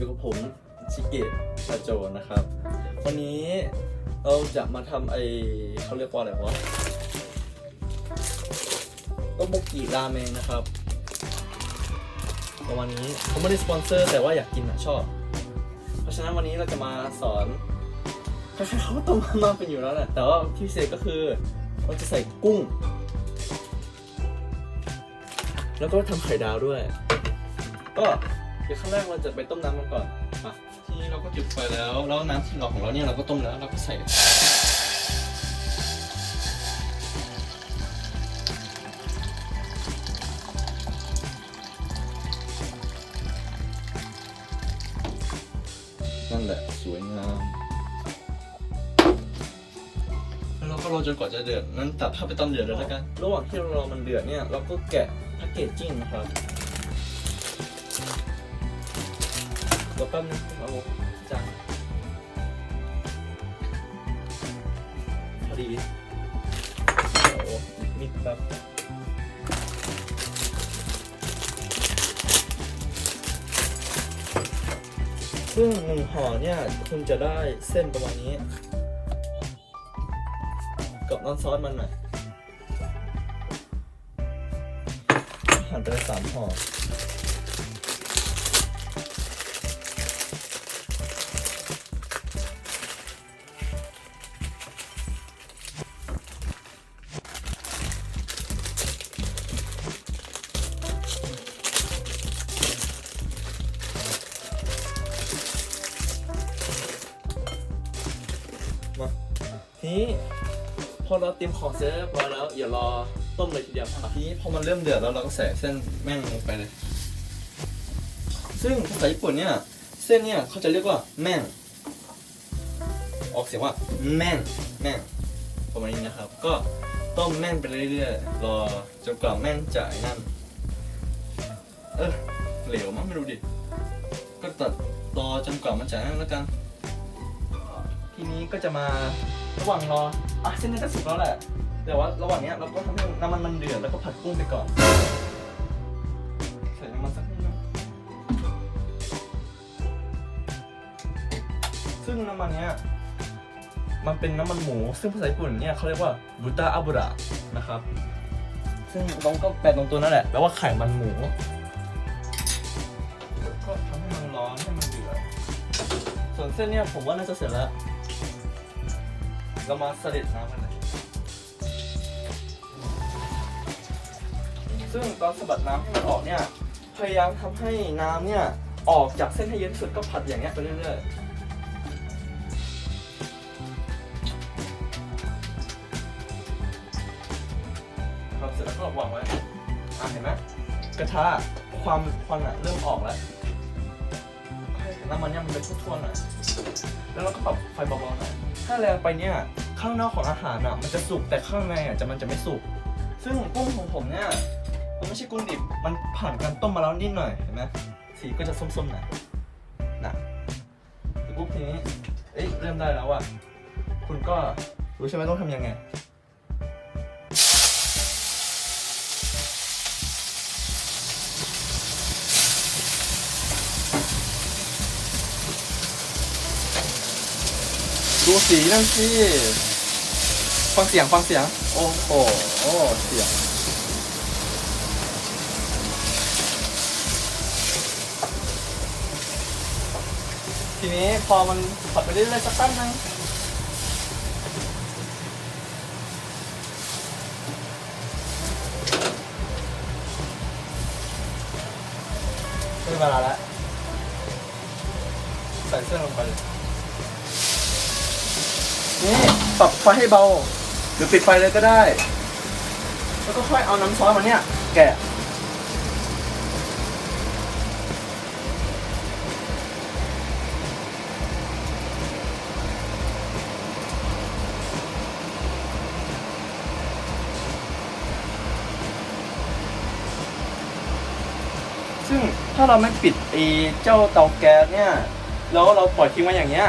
อยู่กับผมชิเกะชาโจนะครับ วันนี้เราจะมาทำไอเขาเรียกว่าอะไรวะต้มโมกิราเมงนะครับประมาณนี้เขาไม่ได้สปอนเซอร์ แต่ว่าอยากกินอะชอบ เพราะฉะนั้นวันนี้เราจะมาสอนคล้ายๆเขาต้มมาเป็นอยู่แล้วแหละแต่ว่าที่พิเศษก็คือเราจะใส่กุ้ง แล้วก็ทำไข่ดาวด้วย ก็ ดี๋ยวขั้นแรกเราจะไปต้มน้ำกันก่อนอะทีนี้เราก็จุดไฟแล้ว แล้วน้ำที่เราของเราเนี่ยเราก็ต้มแล้วเราก็ใส่นั่นแหละสวยงามแล้วเราก็รอจนกว่าจะเดือดนั้นตัดภาพไปตอนเดือดเลยแล้วกัน ระหว่างที่เรารอมันเดือดเนี่ยเราก็แกะแพคเกจจิ้งนะครับ แป๊บนึงเอาจานพอดีโอ้มิดแบบซึ่งหนึ่งห่อเนี่ย คุณจะได้เส้นประมาณนี้ กับน้ำซอสมันหน่อยหั่นไปเลยสามห่อ นี้พอเราเตรียมของเสร็จเรียบร้อยแล้วอย่ารอต้มเลยทีเดียวอะทีนี้พอมันเริ่มเดือดแล้วเราก็ใส่เส้นแม่งลงไปเลย ซึ่งภาษาญี่ปุ่นเนี่ย เส้นเนี่ยเขาจะเรียกว่าแม่ง ออกเสียงว่าแม่งแม่งประมาณนี้นะครับ ก็ต้มแม่งไปเรื่อยๆ รอจนกว่าแม่งจะไอ้นั่น เออเหลวมั้งไม่รู้ดิ ก็ตัดรอจนกว่ามันจะนั่นแล้วกัน ทีนี้ก็จะมา ระหว่างรออะเส้นนี้จะสุกแล้วแหละแต่ว่าระหว่างเนี้ยเราก็ทำให้น้ำมันมันเดือดแล้วก็ผัดกุ้งไปก่อนใส่น้ำมันสักนิดนึงซึ่งน้ำมันเนี้ยมันเป็นน้ำมันหมู ซึ่งภาษาญี่ปุ่นเนี่ยเขาเรียกว่าบุตาอาบุระนะครับ ซึ่งตรงก็แปลตรงตัวนั่นแหละแปลว่าไข่มันหมู ก็ทำให้มันร้อนให้มันเดือดส่วนเส้นเนี่ยผมว่าน่าจะเสร็จแล้ว เรามาเสด็จน้ำกันเลยซึ่งตอนสะบัดน้ำให้มันออกเนี่ย พยายามทำให้น้ำเนี่ยออกจากเส้นให้เยอะที่สุดก็ผัดอย่างเงี้ยไปเรื่อยๆครับเสร็จแล้วก็วางไว้อะเห็นไหมกระทะความควันอะเริ่มออกแล้วน้ำมันเนี่ยมันเป็นทั่วๆหน่อยแล้วเราก็ปรับไฟเบาๆหน่อย ถ้าแรงไปเนี่ยข้างนอกของอาหารอะมันจะสุกแต่ข้างในอะจะมันจะไม่สุก ซึ่งกุ้งของผมเนี่ยมันไม่ใช่กุ้งดิบมันผ่านการต้มมาแล้วนิดหน่อยเห็นไหมสีก็จะส้มๆหน่อยนะปุ๊บทีนี้เอ้ยเริ่มได้แล้วอะคุณก็รู้ใช่ไหมต้องทำยังไง ดูสีนั่นสิ ฟังเสียงฟังเสียง โอ้โหโอ้เสียง ทีนี้พอมันผัดไปเรื่อยๆสักตั้งนึงได้เวลาแล้วใส่เส้นลงไปเลย นี่ปรับไฟให้เบา หรือปิดไฟเลยก็ได้ แล้วก็ค่อยเอาน้ำซอสมาเนี่ย แกะซึ่งถ้าเราไม่ปิดไอ้เจ้าเตาแก๊สเนี่ย แล้วเราปล่อยทิ้งไว้อย่างเงี้ย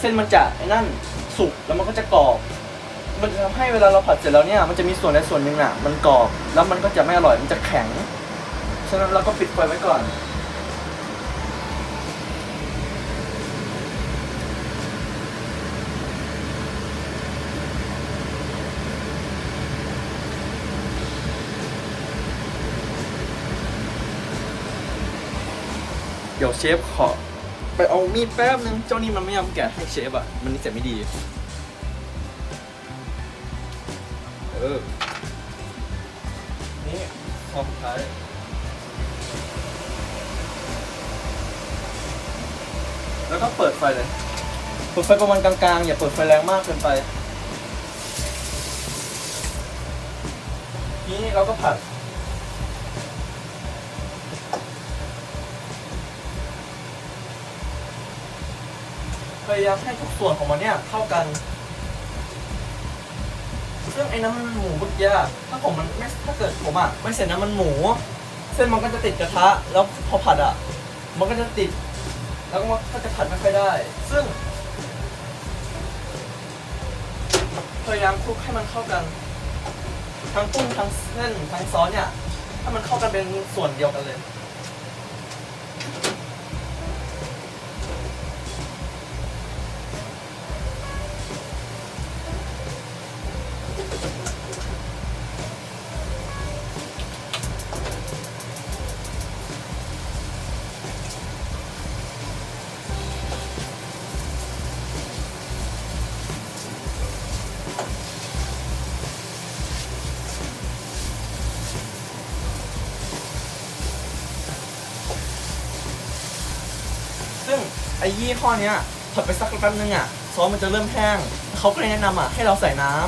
เส้นมันจะไอ้นั่นุกแล้วมันก็จะกรอบ มันจะทำให้เวลาเราผัดเสร็จแล้วเนี่ยมันจะมีส่วนในส่วนหนึ่งอะมันกรอบแล้วมันก็จะไม่อร่อยมันจะแข็ง ฉะนั้นเราก็ปิดไฟไว้ก่อนเดี๋ยวเชฟขอ ไปเอามีดแป๊บนึง เจ้านี่มันไม่ยอมแกะให้เชฟอะ มันนิสัยไม่ดี เออ นี่พอสุดท้าย แล้วก็เปิดไฟเลย เปิดไฟประมาณกลางๆ อย่าเปิดไฟแรงมากเกินไป นี้เราก็ผัด พยายามให้ทุกส่วนของมันเนี่ยเข้ากัน ซึ่งไอ้น้ำมันหมูเมื่อกี้ถ้าผมมันไม่ถ้าเกิดผมอะไม่ใส่น้ำมันหมู เส้นมันก็จะติดกระทะ แล้วพอผัดอะ มันก็จะติด แล้วมันก็จะผัดไม่ค่อยได้ ซึ่งพยายามคลุกให้มันเข้ากัน ทั้งกุ้งทั้งเส้นทั้งซอสเนี่ยให้มันเข้ากันเป็นส่วนเดียวกันเลย อ้ยี่ห้อเนี้ยผัดไปสักแป๊บนึงอะซอสมันจะเริ่มแห้งเขาก็เลยแนะนำอะให้เราใส่น้ำ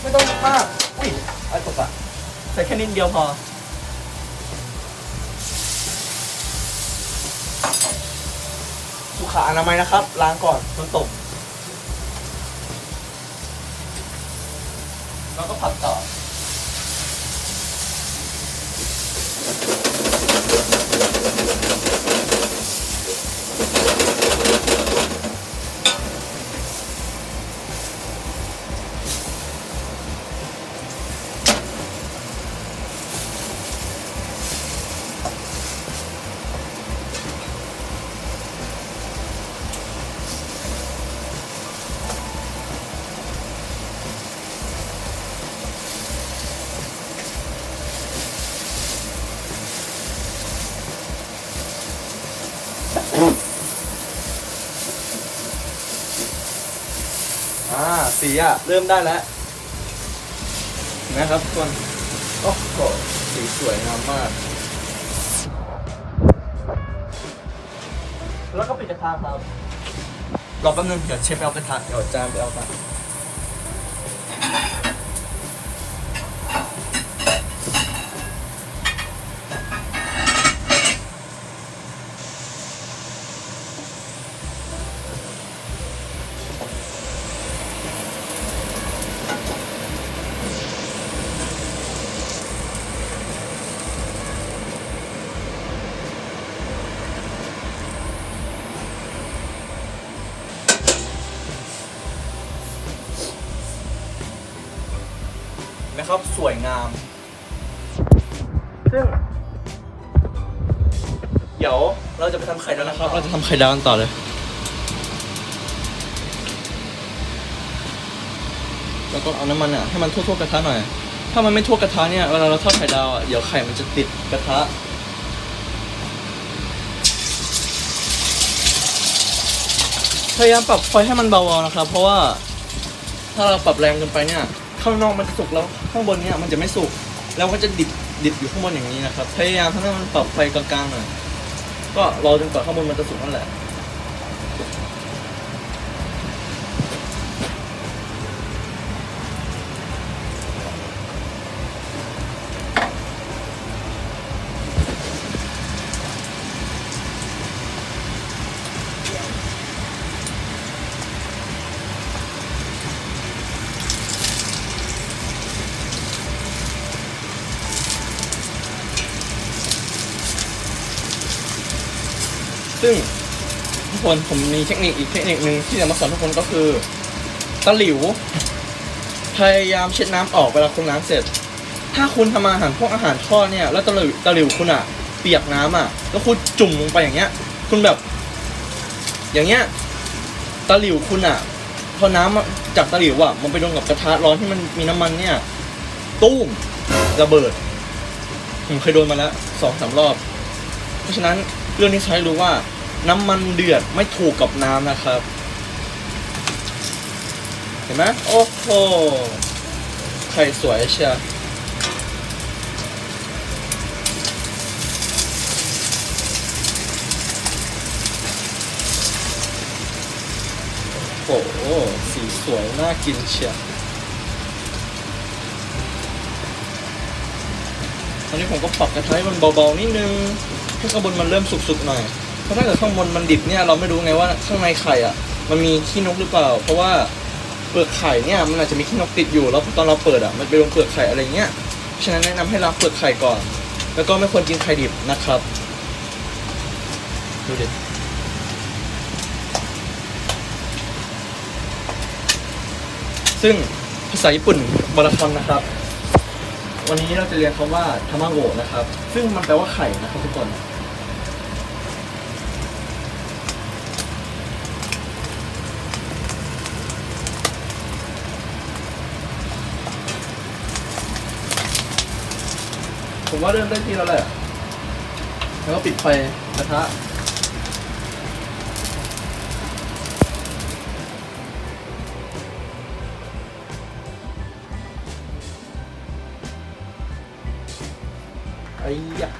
ไม่ต้องมากอุ้ยไอ้ตกอะใส่แค่นิดเดียวพอสุขอนามัยนะครับ ล้างก่อนมันตกแล้วก็ผัดต่อ สีอะ เริ่มได้แล้วเห็นะครับทุกคนโอ้โหสีสวยงามมาก แล้วก็ปิดกระทะครับรอแป๊บนึงเดี๋ยวเชฟไปเอากระทะเดี๋ยวจานไปเอากัน นะครับ สวยงาม ซึ่ง เดี๋ยวเราจะไปทำไข่ดาวนะครับ เราจะทำไข่ดาวกันต่อเลย แล้วก็เอาน้ำมันอะให้มันทั่วๆกระทะหน่อย ถ้ามันไม่ทั่วกระทะเนี่ยเวลาเราทอดไข่ดาวอะเดี๋ยวไข่มันจะติดกระทะพยายามปรับไฟให้มันเบาๆนะครับ เพราะว่าถ้าเราปรับแรงเกินไปเนี่ย ข้างนอกมันจะสุกแล้วข้างบนเนี่ยมันจะไม่สุกแล้วก็จะดิบดิบอยู่ข้างบนอย่างนี้นะครับพยายามทำให้มันปรับไฟกลางๆหน่อยก็รอจนกว่าข้างบนมันจะสุกนั่นแหละ ซึ่ง ทุกคนผมมีเทคนิคอีกเทคนิคหนึ่งที่จะมาสอนทุกคนก็คือตะหลิว พยายามเช็ดน้ำออกเวลาคุณล้างเสร็จ ถ้าคุณทำอาหารพวกอาหารทอดเนี่ย แล้วตะหลิวตะหลิวคุณอะ เปียกน้ำอะแล้วคุณจุ่มลงไปอย่างเงี้ย คุณแบบ อย่างเงี้ยตะหลิวคุณอะพอน้ำอะจากตะหลิวอะมันไปโดนกับกระทะร้อนที่มันมีน้ำมันเนี่ย ตุ้มระเบิดผมเคยโดนมาแล้วสองสามรอบ เพราะฉะนั้นเรื่องนี้ใช้รู้ว่า น้ำมันเดือดไม่ถูกกับน้ำนะครับ เห็นไหมโอ้โหไข่สวยเชียวโอ้โหสีสวย น่ากินเชียวตอนนี้ผมก็ปรับกระทะให้มันเบาๆนิดนึงให้ข้างบนมันเริ่มสุกๆหน่อย เพราะถ้าเกิดข้างบนมันดิบเนี่ยเราไม่รู้ไงว่าข้างในไข่อะ มันมีขี้นกหรือเปล่า เพราะว่าเปลือกไข่เนี่ยมันอาจจะมีขี้นกติดอยู่แล้วตอนเราเปิดอะมันไปโดนเปลือกไข่อะไรเงี้ยฉะนั้นแนะนำให้ล้างเปลือกไข่ก่อน แล้วก็ไม่ควรกินไข่ดิบนะครับดูดิซึ่งภาษาญี่ปุ่นบาราคำนะครับ วันนี้เราจะเรียนคำว่าทามาโกะนะครับ ซึ่งมันแปลว่าไข่นะครับทุกคน ผมว่าเริ่มได้ที่แล้วแหละ แล้วก็ปิดไฟกระทะไอ้ยะ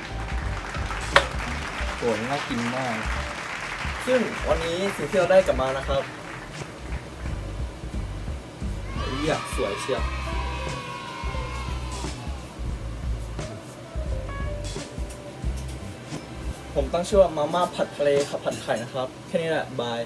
โอ้ยน่ากินมาก ซึ่งวันนี้สิ่งที่เราได้กลับมานะครับไอ้ยะสวยเชียว ตั้งชื่อว่ามาม่าผัดทะเลครับผัดไข่นะครับ แค่นี้แหละ บาย